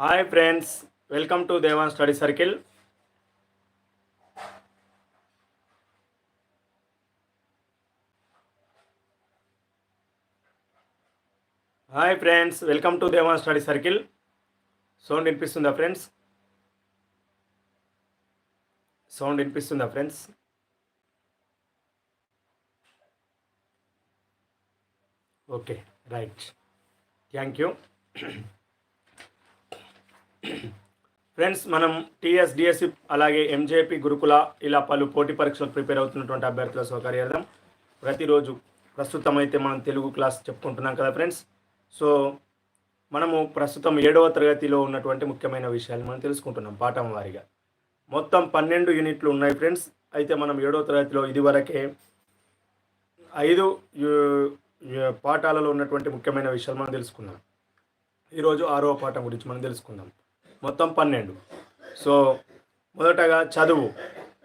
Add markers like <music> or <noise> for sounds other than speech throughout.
Hi friends welcome to Devan study circle hi friends welcome to Devan study circle sound వినిపిస్తుందా friends sound వినిపిస్తుందా friends okay right thank you friends మనం TS DSC అలాగే MJP గురుకుల ఇలా పలు పోటీ పరీక్షలకు ప్రిపేర్ అవుతున్నటువంటి అభ్యర్థుల సౌకర్యార్థం ప్రతిరోజు ప్రస్తుతం అయితే మనం తెలుగు క్లాస్ చెప్పుకుంటున్నాం కదా ఫ్రెండ్స్ సో మనము ప్రస్తుతం ఏడవ తరగతిలో ఉన్నటువంటి ముఖ్యమైన విషయాలు మనం తెలుసుకుంటున్నాం పాఠం వారిగా. మొత్తం పన్నెండు యూనిట్లు ఉన్నాయి ఫ్రెండ్స్ అయితే మనం ఏడవ తరగతిలో ఇదివరకే ఐదు పాఠాలలో ఉన్నటువంటి ముఖ్యమైన విషయాలు మనం తెలుసుకున్నాం. ఈరోజు ఆరవ పాఠం గురించి మనం తెలుసుకుందాం. మొత్తం పన్నెండు. సో మొదటగా చదువు.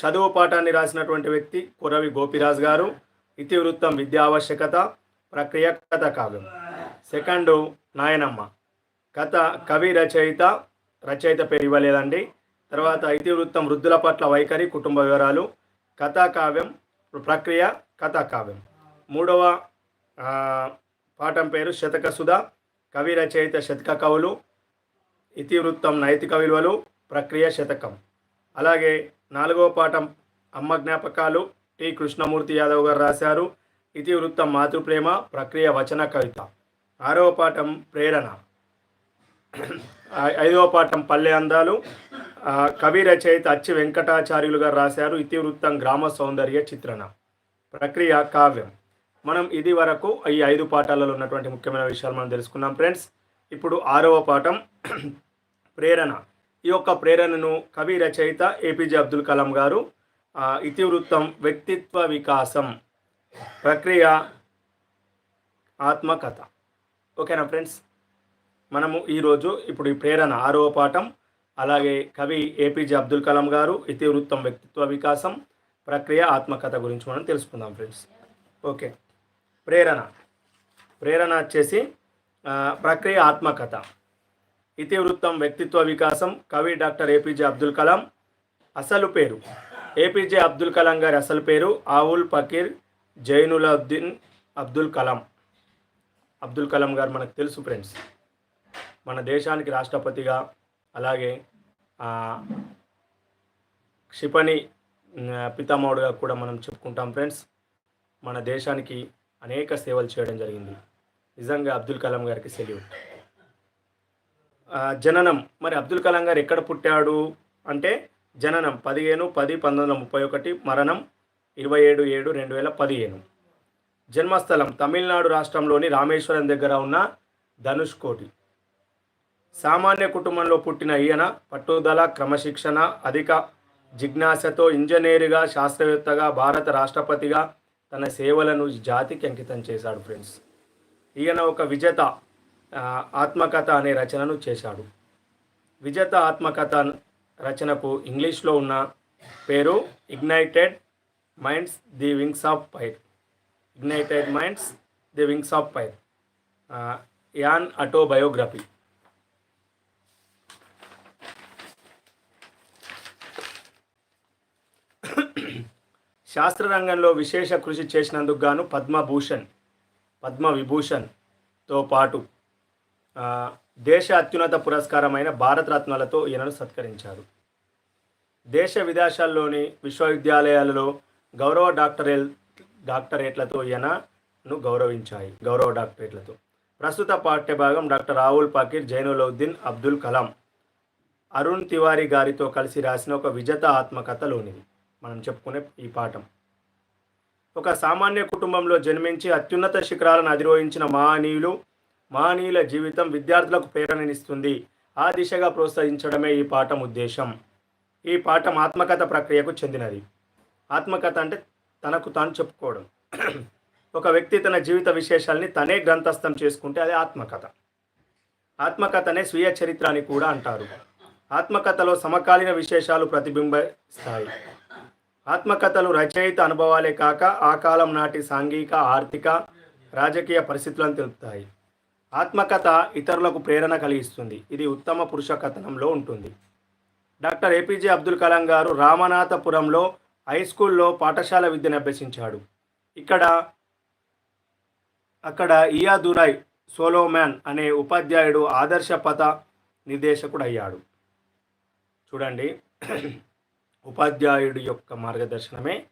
చదువు పాఠాన్ని రాసినటువంటి వ్యక్తి కురవి గోపిరాజ్ గారు. ఇతివృత్తం విద్యా ఆవశ్యకత ప్రక్రియ కథ కావ్యం సెకండ్ నాయనమ్మ. కథ కవి రచయిత రచయిత పేరు ఇవ్వలేదండి. తర్వాత ఇతివృత్తం వృద్ధుల పట్ల వైఖరి కుటుంబ వివరాలు కథా కావ్యం ప్రక్రియ కథా కావ్యం మూడవ పాఠం పేరు శతకసుధ. కవి రచయిత శతక కవులు. ఇతివృత్తం నైతిక విలువలు ప్రక్రియ శతకం. అలాగే నాలుగవ పాఠం అమ్మ జ్ఞాపకాలు టి. కృష్ణమూర్తి యాదవ్ గారు రాశారు. ఇతివృత్తం మాతృప్రేమ ప్రక్రియ వచన కవిత. ఆరవ పాఠం ప్రేరణ. ఐదవ పాఠం పల్లె అందాలు. కవి రచయిత అచ్చి వెంకటాచార్యులు గారు రాశారు. ఇతివృత్తం గ్రామ సౌందర్య చిత్రణ. ప్రక్రియ కావ్యం. మనం ఇది వరకు ఈ ఐదు పాఠాలలో ఉన్నటువంటి ముఖ్యమైన విషయాలు మనం తెలుసుకున్నాం ఫ్రెండ్స్. ఇప్పుడు ఆరవ పాఠం ప్రేరణ. ఈ యొక్క ప్రేరణను కవి రచయిత ఏపీజే అబ్దుల్ కలాం గారు ఇతివృత్తం వ్యక్తిత్వ వికాసం ప్రక్రియ ఆత్మకథ. ఓకేనా ఫ్రెండ్స్? మనము ఈరోజు ఇప్పుడు ఈ ప్రేరణ ఆరవ పాఠం అలాగే కవి ఏపీజే అబ్దుల్ కలాం గారు ఇతివృత్తం వ్యక్తిత్వ వికాసం ప్రక్రియ ఆత్మకథ గురించి మనం తెలుసుకుందాం ఫ్రెండ్స్. ఓకే. ప్రేరణ. ప్రేరణ వచ్చేసి ప్రక్రియ ఆత్మకథ. ఇతివృత్తం వ్యక్తిత్వ వికాసం కవి డాక్టర్ ఏపీజే అబ్దుల్ కలాం. అసలు పేరు? ఏపీజే అబ్దుల్ కలాం గారి అసలు పేరు ఆవుల్ ఫకీర్ జైనులద్దీన్ అబ్దుల్ కలాం. అబ్దుల్ కలాం గారు మనకు తెలుసు ఫ్రెండ్స్. మన దేశానికి రాష్ట్రపతిగా అలాగే క్షిపణి పితామహుడుగా కూడా మనం చెప్పుకుంటాం ఫ్రెండ్స్. మన దేశానికి అనేక సేవలు చేయడం జరిగింది. నిజంగా అబ్దుల్ కలాం గారికి సెల్యూట్. జననం. మరి అబ్దుల్ కలాం గారు ఎక్కడ పుట్టాడు అంటే జననం పదిహేను పది పంతొమ్మిది వందల ముప్పై ఒకటి మరణం ఇరవై ఏడు ఏడు రెండు వేల పదిహేను. జన్మస్థలం తమిళనాడు రాష్ట్రంలోని రామేశ్వరం దగ్గర ఉన్న ధనుష్కోటి సామాన్య కుటుంబంలో పుట్టిన ఈయన పట్టుదల క్రమశిక్షణ అధిక జిజ్ఞాసతో ఇంజనీరుగా శాస్త్రవేత్తగా భారత రాష్ట్రపతిగా తన సేవలను జాతికి అంకితం చేశాడు ఫ్రెండ్స్. ఈయన ఒక విజేత ఆత్మకథ అనే రచనను చేశాడు. విజేత ఆత్మకథ రచనకు ఇంగ్లీష్లో ఉన్న పేరు ignited minds the wings of fire ignited minds the wings of fire an autobiography. శాస్త్ర రంగంలో విశేష కృషి చేసినందుకు గాను పద్మభూషణ్ పద్మ విభూషణ్తో పాటు దేశ అత్యున్నత పురస్కారమైన భారతరత్నాలతో ఈయనను సత్కరించారు. దేశ విదేశాల్లోని విశ్వవిద్యాలయాలలో గౌరవ డాక్టరే డాక్టరేట్లతో ఈయనను గౌరవించాయి. గౌరవ డాక్టరేట్లతో. ప్రస్తుత పాఠ్యభాగం డాక్టర్ రాహుల్ పాకీర్ జైనులౌద్దీన్ అబ్దుల్ కలాం అరుణ్ తివారీ గారితో కలిసి రాసిన ఒక విజత ఆత్మకథలోనిది. మనం చెప్పుకునే ఈ పాఠం. ఒక సామాన్య కుటుంబంలో జన్మించి అత్యున్నత శిఖరాలను అధిరోహించిన మహనీయులు మహనీయుల జీవితం విద్యార్థులకు ప్రేరణనిస్తుంది. ఆ దిశగా ప్రోత్సహించడమే ఈ పాఠం ఉద్దేశం. ఈ పాఠం ఆత్మకథ ప్రక్రియకు చెందినది. ఆత్మకథ అంటే తనకు తాను చెప్పుకోవడం. ఒక వ్యక్తి తన జీవిత విశేషాల్ని తనే గ్రంథస్థం చేసుకుంటే అది ఆత్మకథ. ఆత్మకథనే స్వీయ చరిత్ర అని కూడా అంటారు. ఆత్మకథలో సమకాలీన విశేషాలు ప్రతిబింబిస్తాయి. ఆత్మకథలు రచయిత అనుభవాలే కాక ఆ కాలం నాటి సాంఘిక ఆర్థిక రాజకీయ పరిస్థితులను తెలుపుతాయి. ఆత్మకథ ఇతరులకు ప్రేరణ కలిగిస్తుంది. ఇది ఉత్తమ పురుష కథనంలో ఉంటుంది. డాక్టర్ ఏపీజే అబ్దుల్ కలాం గారు రామనాథపురంలో హై స్కూల్లో పాఠశాల విద్యను అభ్యసించాడు. ఇక్కడ అక్కడ ఇయాదురాయ్ సోలోమ్యాన్ అనే ఉపాధ్యాయుడు ఆదర్శ పథ నిర్దేశకుడు అయ్యాడు చూడండి. ఉపాధ్యాయుడి యొక్క మార్గదర్శనమే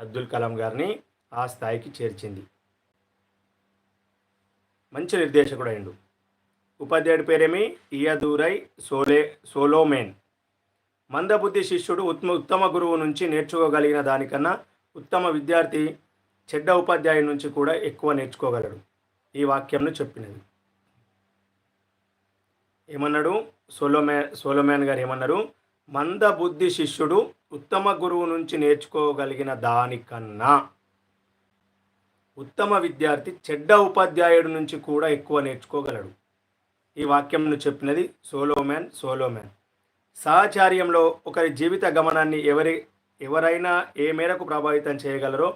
అబ్దుల్ కలాం గారిని ఆ స్థాయికి చేర్చింది. మంచి నిర్దేశకుడు అయిండు ఉపాధ్యాయుడి పేరేమి? ఇయదూరై సోలే సోలోమేన్. మందబుద్ధి శిష్యుడు ఉత్తమ ఉత్తమ గురువు నుంచి నేర్చుకోగలిగిన దానికన్నా ఉత్తమ విద్యార్థి చెడ్డ ఉపాధ్యాయుడి నుంచి కూడా ఎక్కువ నేర్చుకోగలడు. ఈ వాక్యంను చెప్పినది. ఏమన్నాడు? సోలోమే సోలోమ్యాన్ గారు ఏమన్నారు మందబుద్ధి శిష్యుడు ఉత్తమ గురువు నుంచి నేర్చుకోగలిగిన దానికన్నా ఉత్తమ విద్యార్థి చెడ్డ ఉపాధ్యాయుడి నుంచి కూడా ఎక్కువ నేర్చుకోగలడు. ఈ వాక్యంను చెప్పినది సోలోమ్యాన్ సోలోమ్యాన్ సహచార్యంలో ఒకరి జీవిత గమనాన్ని ఎవరి ఎవరైనా ఏ మేరకు ప్రభావితం చేయగలరో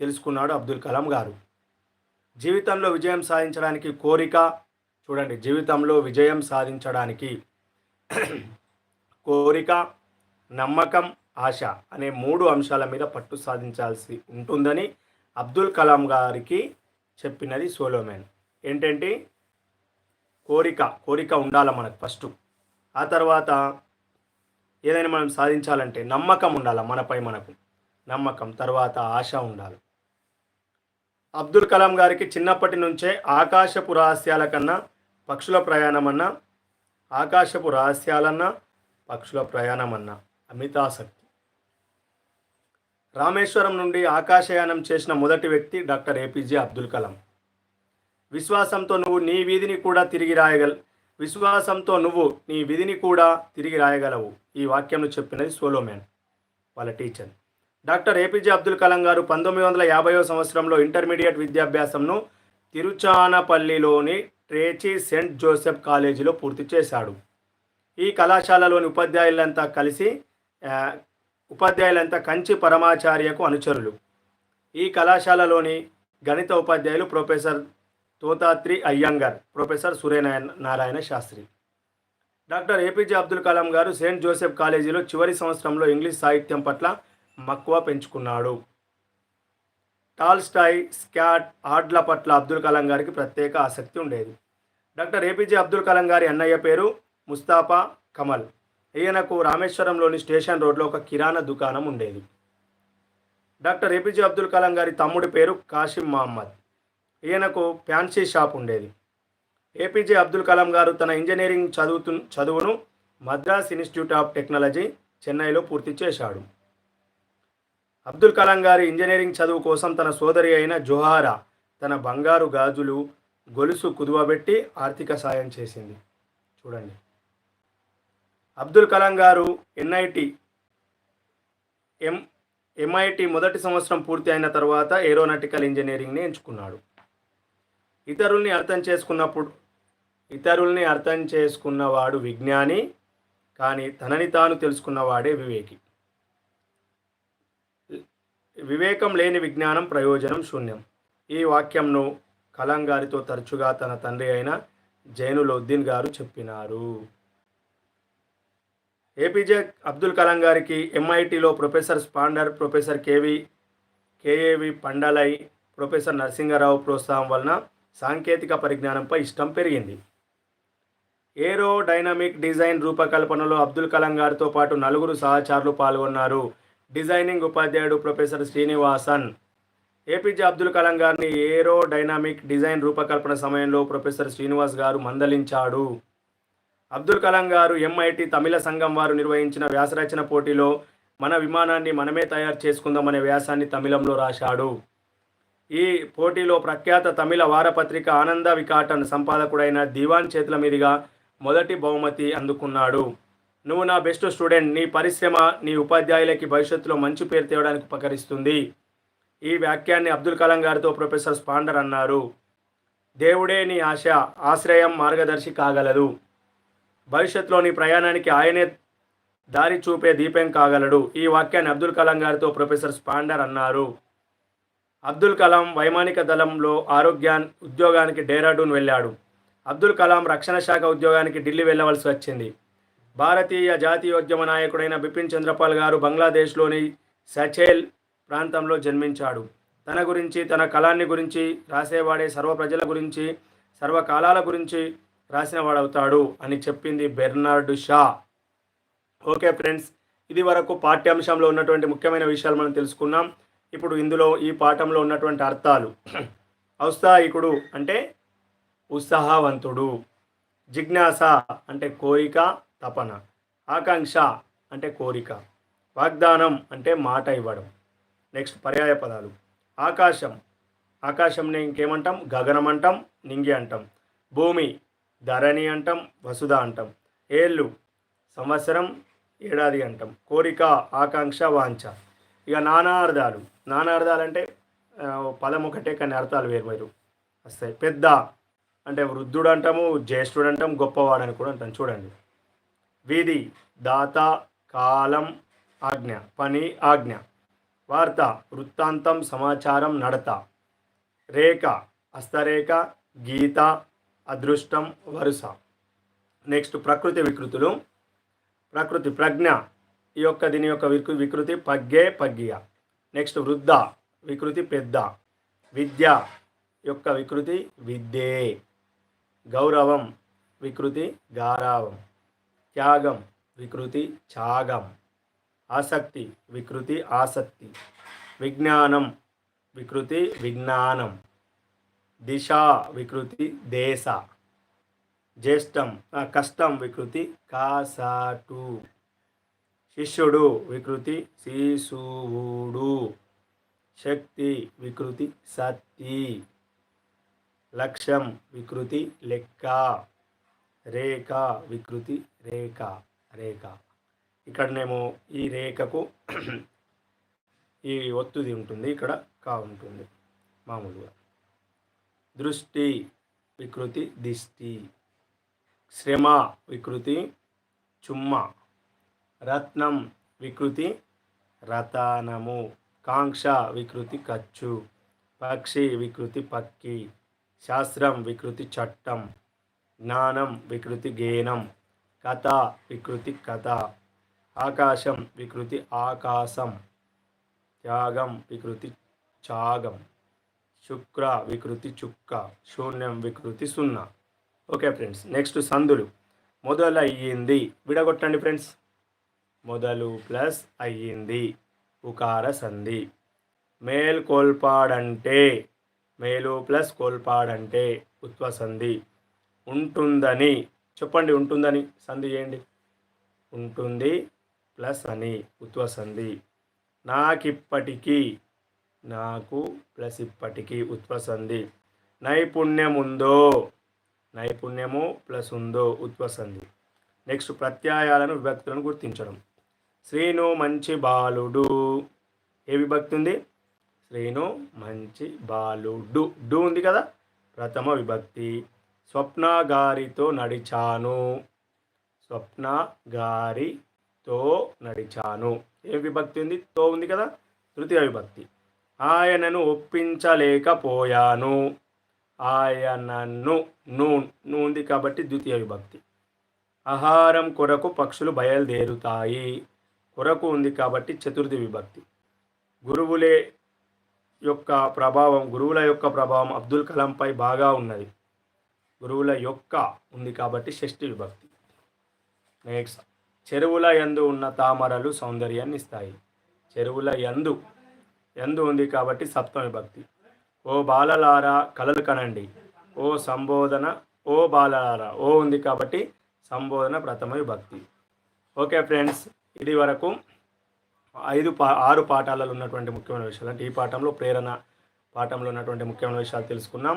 తెలుసుకున్నాడు అబ్దుల్ కలాం గారు. జీవితంలో విజయం సాధించడానికి కోరిక చూడండి జీవితంలో విజయం సాధించడానికి కోరిక నమ్మకం ఆశ అనే మూడు అంశాల మీద పట్టు సాధించాల్సి ఉంటుందని అబ్దుల్ కలాం గారికి చెప్పినది సోలోమెన్. ఏంటంటే కోరిక కోరిక ఉండాలి మనకు ఫస్ట్ ఆ తర్వాత ఏదైనా మనం సాధించాలంటే నమ్మకం ఉండాలి మనపై మనకు. నమ్మకం తర్వాత ఆశ ఉండాలి. అబ్దుల్ కలాం గారికి చిన్నప్పటి నుంచే ఆకాశపు రహస్యాల కన్నా పక్షుల ప్రయాణమన్నా ఆకాశపు రహస్యాలన్నా పక్షుల ప్రయాణం అన్న అమితాసక్తి. రామేశ్వరం నుండి ఆకాశయానం చేసిన మొదటి వ్యక్తి డాక్టర్ ఏపీజే అబ్దుల్ కలాం. విశ్వాసంతో నువ్వు నీ వీధిని కూడా తిరిగి రాయగల విశ్వాసంతో నువ్వు నీ విధిని కూడా తిరిగి రాయగలవు. ఈ వాక్యంను చెప్పినది సోలోమ్యాన్ వాళ్ళ teacher. Doctor APJ Abdul Kalam garu పంతొమ్మిది వందల యాభైవ సంవత్సరంలో ఇంటర్మీడియట్ విద్యాభ్యాసంను తిరుచానపల్లిలోని ట్రేచి సెంట్ జోసెఫ్ కాలేజీలో పూర్తి చేశాడు. ఈ కళాశాలలోని ఉపాధ్యాయులంతా కలిసి ఉపాధ్యాయులంతా కంచి పరమాచార్యకు అనుచరులు. ఈ కళాశాలలోని గణిత ఉపాధ్యాయులు professor Thothatri Iyengar professor Suryanarayana Narayana Sastri. Doctor APJ Abdul Kalam garu saint Joseph కాలేజీలో చివరి సంవత్సరంలో ఇంగ్లీష్ సాహిత్యం పట్ల మక్కువ పెంచుకున్నాడు. టాల్స్టాయ్ స్కాట్ ఆడ్ల పట్ల అబ్దుల్ కలాం గారికి ప్రత్యేక ఆసక్తి ఉండేది. డాక్టర్ ఏపీజే అబ్దుల్ కలాం గారి అన్నయ్య పేరు ముస్తాఫా కమల్. ఈయనకు రామేశ్వరంలోని స్టేషన్ రోడ్లో ఒక కిరాణా దుకాణం ఉండేది. డాక్టర్ ఏపీజే అబ్దుల్ కలాం గారి తమ్ముడి పేరు కాసిం మహమ్మద్. ఈయనకు ఫ్యాన్సీ షాప్ ఉండేది. ఏపీజే అబ్దుల్ కలాం గారు తన ఇంజనీరింగ్ చదువుతు చదువును మద్రాస్ ఇన్స్టిట్యూట్ ఆఫ్ టెక్నాలజీ చెన్నైలో పూర్తి చేశాడు. అబ్దుల్ కలాం గారి ఇంజనీరింగ్ చదువు కోసం తన సోదరి అయిన జోహారా తన బంగారు గాజులు గొలుసు కుదువబెట్టి ఆర్థిక సాయం చేసింది. చూడండి. అబ్దుల్ కలాం గారు ఎన్ఐటి ఎం ఎంఐటి మొదటి సంవత్సరం పూర్తి అయిన తర్వాత ఏరోనాటికల్ ఇంజనీరింగ్ని ఎంచుకున్నాడు. ఇతరుల్ని అర్థం చేసుకున్నప్పుడు ఇతరుల్ని అర్థం చేసుకున్నవాడు విజ్ఞాని కానీ తనని తాను తెలుసుకున్నవాడే వివేకి. వివేకం లేని విజ్ఞానం ప్రయోజనం శూన్యం. ఈ వాక్యంను కలాం గారితో తరచుగా తన తండ్రి అయిన జైనులుద్దీన్ గారు చెప్పినారు. ఏపీజే అబ్దుల్ కలాం గారికి ఎంఐటిలో professor Sponder professor KV KAV Pandalai professor Narasimha Rao ప్రోత్సాహం వలన సాంకేతిక పరిజ్ఞానంపై ఇష్టం పెరిగింది. ఏరో డైనమిక్ డిజైన్ రూపకల్పనలో అబ్దుల్ కలాం గారితో పాటు నలుగురు సహచారులు పాల్గొన్నారు. డిజైనింగ్ ఉపాధ్యాయుడు ప్రొఫెసర్ శ్రీనివాసన్. ఏపీజే అబ్దుల్ కలాం గారిని ఏరో డైనామిక్ డిజైన్ రూపకల్పన సమయంలో ప్రొఫెసర్ శ్రీనివాస్ గారు మందలించాడు. అబ్దుల్ కలాం గారు ఎంఐటి తమిళ సంఘం వారు నిర్వహించిన వ్యాసరచన పోటీలో మన విమానాన్ని మనమే తయారు చేసుకుందామనే వ్యాసాన్ని తమిళంలో రాశాడు. ఈ పోటీలో ప్రఖ్యాత తమిళ వారపత్రిక ఆనంద వికాటన్ సంపాదకుడైన దివాన్ చేతుల మీదుగా మొదటి బహుమతి అందుకున్నాడు. నువ్వు నా బెస్ట్ స్టూడెంట్ నీ పరిశ్రమ నీ ఉపాధ్యాయులకి భవిష్యత్తులో మంచి పేరు తేవడానికి ఉపకరిస్తుంది. ఈ వాక్యాన్ని అబ్దుల్ కలాం గారితో ప్రొఫెసర్ స్పాండర్ అన్నారు. దేవుడే నీ ఆశ ఆశ్రయం మార్గదర్శి కాగలదు. భవిష్యత్తులోని ప్రయాణానికి ఆయనే దారి చూపే దీపం కాగలడు. ఈ వాక్యాన్ని అబ్దుల్ కలాం గారితో ప్రొఫెసర్ స్పాండర్ అన్నారు. అబ్దుల్ కలాం వైమానిక దళంలో ఆరోగ్యా ఉద్యోగానికి డేరాడూన్ వెళ్ళాడు. అబ్దుల్ కలాం రక్షణ శాఖ ఉద్యోగానికి ఢిల్లీ వెళ్ళవలసి వచ్చింది. భారతీయ జాతీయోద్యమ నాయకుడైన బిపిన్ చంద్రపాల్ గారు బంగ్లాదేశ్లోని సచేల్ ప్రాంతంలో జన్మించాడు. తన గురించి తన కళాన్ని గురించి రాసేవాడే సర్వ ప్రజల గురించి సర్వకాలాల గురించి రాసినవాడవుతాడు అని చెప్పింది బెర్నార్డ్ షా. ఓకే ఫ్రెండ్స్ ఇది వరకు పాఠ్యాంశంలో ఉన్నటువంటి ముఖ్యమైన విషయాలు మనం తెలుసుకున్నాం. ఇప్పుడు ఇందులో ఈ పాఠంలో ఉన్నటువంటి అర్థాలు. ఔత్సాహికుడు అంటే ఉత్సాహవంతుడు. జిజ్ఞాస అంటే కోరిక తపన. ఆకాంక్ష అంటే కోరిక. వాగ్దానం అంటే మాట ఇవ్వడం. నెక్స్ట్ పర్యాయ పదాలు. ఆకాశం. ఆకాశంని ఇంకేమంటాం? గగనం అంటాం నింగి అంటాం. భూమి. ధరణి అంటాం వసుధ అంటాం. ఏళ్ళు సంవత్సరం ఏడాది అంటాం. కోరిక ఆకాంక్ష వాంఛ. ఇక నానార్థాలు నానార్థాలు అంటే పదం ఒకటే కానీ అర్థాలు వేరు వేరు వస్తాయి. పెద్ద అంటే వృద్ధుడు అంటాము జ్యేష్ఠుడు అంటాం గొప్పవాడని కూడా అంటాం. చూడండి. వీధి దాత కాలం ఆజ్ఞ. పని ఆజ్ఞ. వార్త వృత్తాంతం సమాచారం నడత. రేఖ హస్తరేఖ గీత అదృష్టం వరుస. నెక్స్ట్ ప్రకృతి వికృతులు. ప్రకృతి ప్రజ్ఞ. ఈ యొక్క దీని యొక్క వికృ వికృతి పగ్గే పగ్గియ. నెక్స్ట్ వృద్ధ. వికృతి పెద్ద. విద్య యొక్క వికృతి విద్యే. గౌరవం వికృతి గారావం. త్యాగం వికృతి త్యాగం ఆసక్తి వికృతి ఆసక్తి. విజ్ఞానం వికృతి విజ్ఞానం. దిశ వికృతి దేశ. జ్యేష్టం కష్టం వికృతి కాసాటు. శిష్యుడు వికృతి శిశువుడు. శక్తి వికృతి సత్తి. లక్ష్యం వికృతి లెక్క. రేఖ వికృతి రేఖ రేఖ. ఇక్కడనేమో ఈ రేఖకు <clears throat> ఈ ఒత్తుది ఉంటుంది ఇక్కడ కా ఉంటుంది మామూలుగా. దృష్టి వికృతి దిష్టి. శ్రమ వికృతి చుమ్మ. రత్నం వికృతి రతనము. కాంక్ష వికృతి ఖర్చు. పక్షి వికృతి పక్కి. శాస్త్రం వికృతి చట్టం. జ్ఞానం వికృతి గేనం. కథ వికృతి కథ. ఆకాశం వికృతి ఆకాశం. త్యాగం వికృతి త్యాగం. శుక్ర వికృతి చుక్క శూన్యం వికృతి సున్నా. ఓకే ఫ్రెండ్స్ నెక్స్ట్ సందులు. మొదలయ్యింది. విడగొట్టండి ఫ్రెండ్స్. మొదలు ప్లస్ అయ్యింది. ఉకార సంధి. మేల్కొల్పాడంటే మేలు ప్లస్ కోల్పాడంటే ఉత్వ సంధి. ఉంటుందని. చెప్పండి ఉంటుందని. సంధి చేయండి ఉంటుంది ప్లస్ అని. ఉత్వ సంధి. నాకిప్పటికీ నాకు ప్లస్ ఇప్పటికీ ఉత్పసంది నైపుణ్యం ఉందో నైపుణ్యము ప్లస్ ఉందో ఉత్పసంది నెక్స్ట్ ప్రత్యాయాలను విభక్తులను గుర్తించడం. శ్రీను మంచి బాలుడు. ఏ విభక్తి ఉంది? శ్రీను మంచి బాలుడు. డు ఉంది కదా? ప్రథమ విభక్తి. స్వప్న గారితో నడిచాను. స్వప్న గారితో నడిచాను. ఏ విభక్తి ఉంది? తో ఉంది కదా? తృతీయ విభక్తి. ఆయనను ఒప్పించలేకపోయాను. ఆయనను నూన్ను ఉంది కాబట్టి ద్వితీయ విభక్తి. ఆహారం కొరకు పక్షులు బయలుదేరుతాయి. కొరకు ఉంది కాబట్టి చతుర్థి విభక్తి. గురువులే యొక్క ప్రభావం గురువుల యొక్క ప్రభావం అబ్దుల్ కలాంపై బాగా ఉన్నది. గురువుల యొక్క ఉంది కాబట్టి షష్ఠి విభక్తి. నెక్స్ట్ చెరువుల యందు ఉన్న తామరలు సౌందర్యాన్ని ఇస్తాయి. చెరువుల యందు ఎందు ఉంది కాబట్టి సప్తమ విభక్తి ఓ బాలలారా కలలు కనండి. ఓ సంబోధన ఓ బాలలారా ఓ ఉంది కాబట్టి సంబోధన ప్రథమ విభక్తి ఓకే ఫ్రెండ్స్ ఇది వరకు ఐదు పా ఆరు పాఠాలలో ఉన్నటువంటి ముఖ్యమైన విషయాలు. అంటే ఈ పాఠంలో ప్రేరణ పాఠంలో ఉన్నటువంటి ముఖ్యమైన విషయాలు తెలుసుకున్నాం.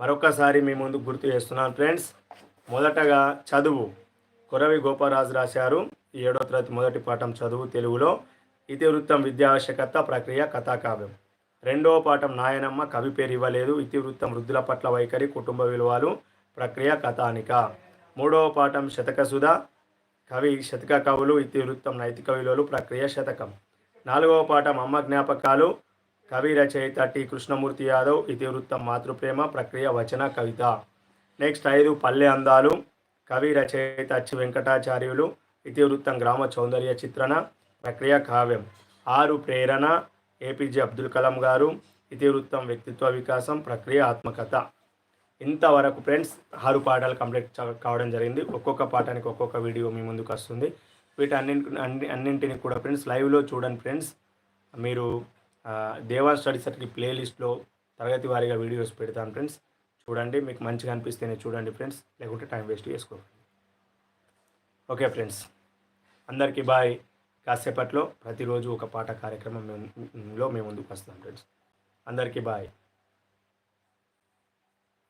మరొకసారి మీ ముందు గుర్తు చేస్తున్నాను ఫ్రెండ్స్. మొదటగా చదువు. కొరవి గోపరాజు రాశారు. ఈ ఏడో తరగతి మొదటి పాఠం చదువు తెలుగులో. ఇతివృత్తం విద్యావశ్యకత ప్రక్రియ కథాకావ్యం. రెండవ పాఠం నాయనమ్మ కవి పేరు ఇవ్వలేదు. ఇతివృత్తం వృద్ధుల పట్ల వైఖరి కుటుంబ విలువలు ప్రక్రియ కథానిక. మూడవ పాఠం శతకసుధ కవి శతక కవులు ఇతివృత్తం నైతిక విలువలు ప్రక్రియ శతకం. నాలుగవ పాఠం అమ్మ జ్ఞాపకాలు కవి రచయిత టి. కృష్ణమూర్తి యాదవ్ ఇతివృత్తం మాతృప్రేమ ప్రక్రియ వచన కవిత. నెక్స్ట్ ఐదు పల్లె అందాలు కవి రచయిత అచ్చి వెంకటాచార్యులు ఇతివృత్తం గ్రామ సౌందర్య చిత్రణ ప్రక్రియ కావ్యం. ఆరు ప్రేరణ ఏపీజే అబ్దుల్ కలాం గారు ఇతివృత్తం వ్యక్తిత్వ వికాసం ప్రక్రియ ఆత్మకథ. ఇంతవరకు ఫ్రెండ్స్ ఆరు పాఠాలు కంప్లీట్ కావడం జరిగింది. ఒక్కొక్క పాఠానికి ఒక్కొక్క వీడియో మీ ముందుకు వస్తుంది. వీటన్నింటి అన్ని అన్నింటిని కూడా ఫ్రెండ్స్ లైవ్లో చూడండి ఫ్రెండ్స్. మీరు దేవా స్టడీ సర్టిఫికేట్ ప్లేలిస్ట్లో తరగతి వారీగా వీడియోస్ పెడతాను ఫ్రెండ్స్. చూడండి మీకు మంచిగా అనిపిస్తేనే చూడండి ఫ్రెండ్స్. లేకుంటే టైం వేస్ట్ చేసుకోండి ఓకే ఫ్రెండ్స్. అందరికీ బాయ్. కాసేపట్లో ప్రతిరోజు ఒక పాట కార్యక్రమం మేము- లో మేము ముందుకు వస్తాం ఫ్రెండ్స్ అందరికీ బాయ్